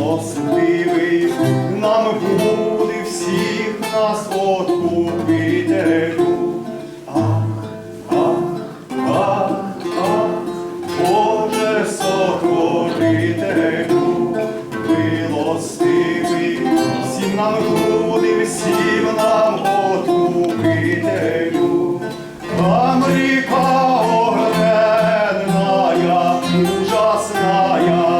милостивий, нам буде всіх нас откупителю. Ах, ах, ах, ах, Боже сотворителю, милостивий, всім нам буде, всім нам откупителю. Нам ріка огненна, ужасна.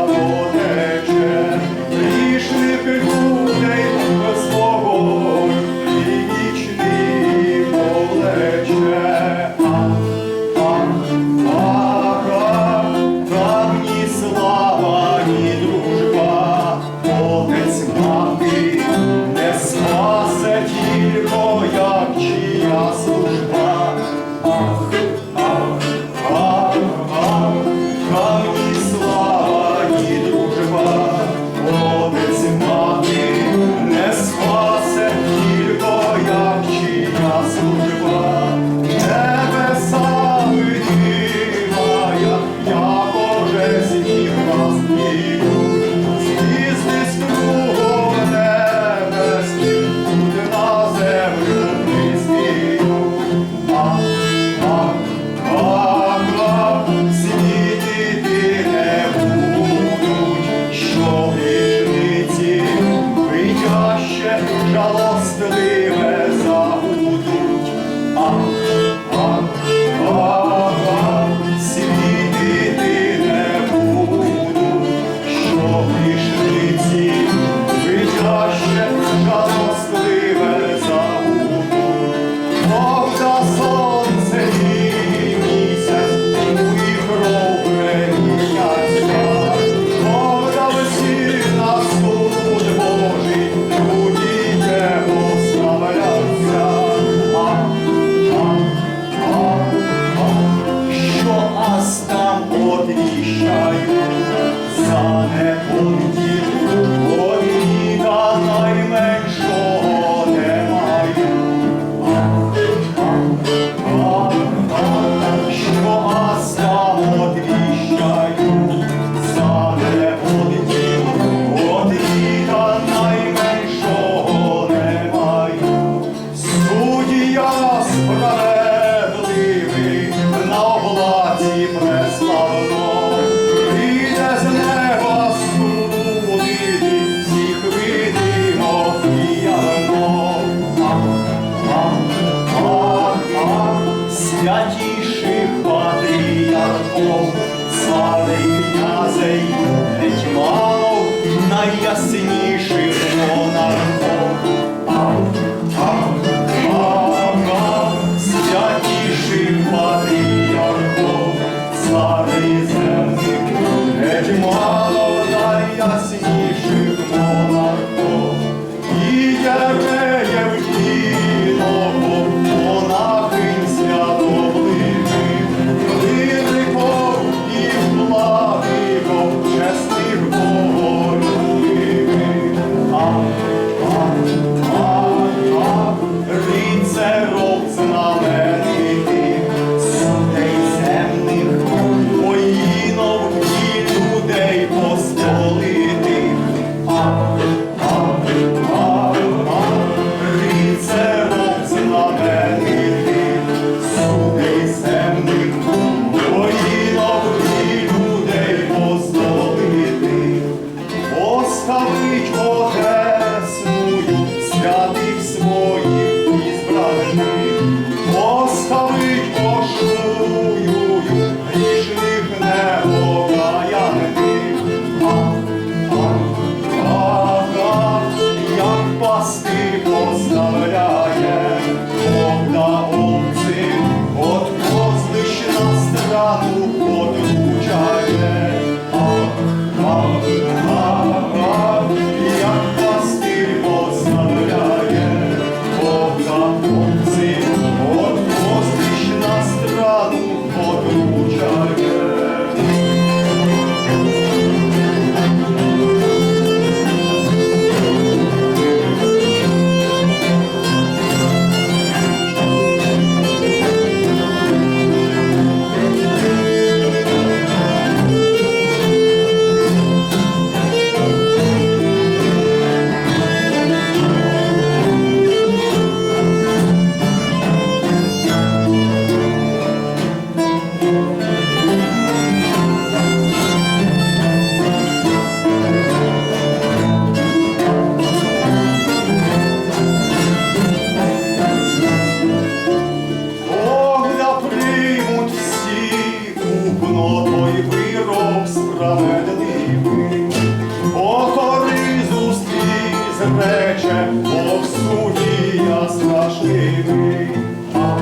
пече, о, в суді я страшний. А,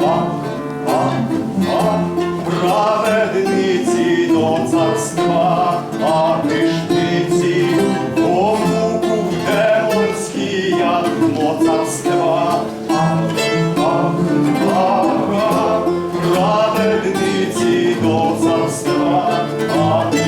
а, а, а, праведниці до царства, а грішниці, о муку в демонській, як до царства. А, а, праведниці до царства, а